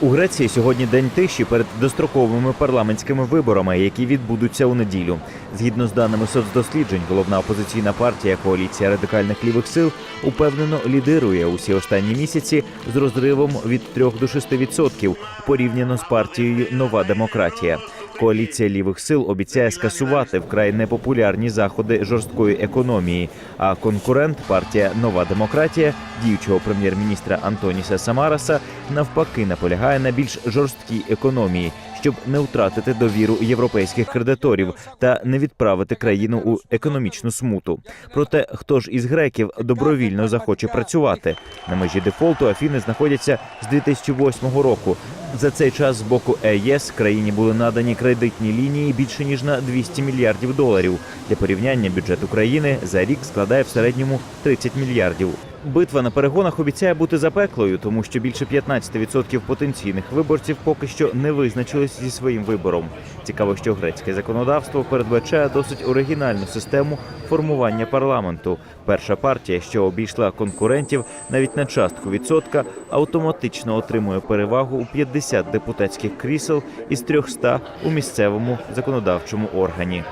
У Греції сьогодні день тиші перед достроковими парламентськими виборами, які відбудуться у неділю. Згідно з даними соцдосліджень, головна опозиційна партія коаліція радикальних лівих сил упевнено лідирує усі останні місяці з розривом від 3 до 6 відсотків порівняно з партією Нова демократія. Коаліція лівих сил обіцяє скасувати вкрай непопулярні заходи жорсткої економії. А конкурент партія Нова демократія діючого прем'єр-міністра Антоніса Самараса навпаки наполягає на більш жорсткій економії, щоб не втратити довіру європейських кредиторів та не відправити країну у економічну смуту. Проте хто ж із греків добровільно захоче працювати на межі дефолту? Афіни знаходяться з 2008 року. За цей час з боку ЕЄС країні були надані кредитні лінії більше ніж на 200 мільярдів доларів. Для порівняння бюджет України за рік складає в середньому 30 мільярдів. Битва на перегонах обіцяє бути запеклою, тому що більше 15% потенційних виборців поки що не визначились зі своїм вибором. Цікаво, що грецьке законодавство передбачає досить оригінальну систему формування парламенту. Перша партія, що обійшла конкурентів навіть на частку відсотка, автоматично отримує перевагу у 50 депутатських крісел із 300 у місцевому законодавчому органі.